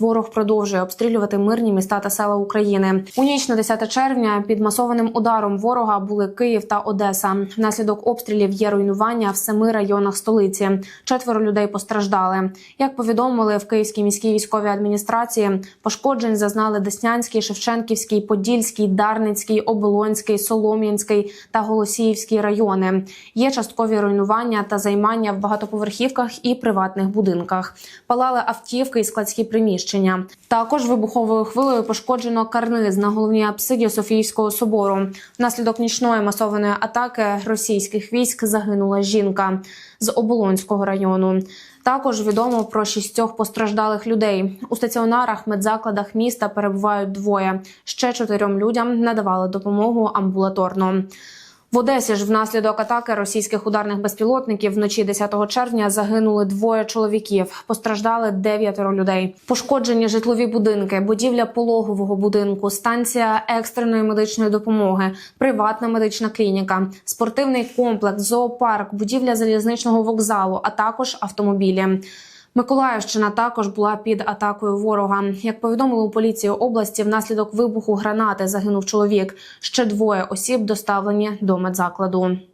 Ворог продовжує обстрілювати мирні міста та села України. У ніч на 10 червня під масованим ударом ворога були Київ та Одеса. Внаслідок обстрілів є руйнування в семи районах столиці. Четверо людей постраждали. Як повідомили в Київській міській військовій адміністрації, пошкоджень зазнали Деснянський, Шевченківський, Подільський, Дарницький, Оболонський, Солом'янський та Голосіївський райони. Є часткові руйнування та займання в багатоповерхівках і приватних будинках. Палали автівки і складські приміщення. Також вибуховою хвилею пошкоджено карниз на головній апсиді Софійського собору. Внаслідок нічної масованої атаки російських військ загинула жінка з Оболонського району. Також відомо про шістьох постраждалих людей. У стаціонарах медзакладах міста перебувають двоє. Ще чотирьом людям надавали допомогу амбулаторно. В Одесі ж внаслідок атаки російських ударних безпілотників вночі 10 червня загинули двоє чоловіків. Постраждали дев'ятеро людей. Пошкоджені житлові будинки, будівля пологового будинку, станція екстреної медичної допомоги, приватна медична клініка, спортивний комплекс, зоопарк, будівля залізничного вокзалу, а також автомобілі. Миколаївщина також була під атакою ворога. Як повідомили у поліції області, внаслідок вибуху гранати загинув чоловік. Ще двоє осіб доставлені до медзакладу.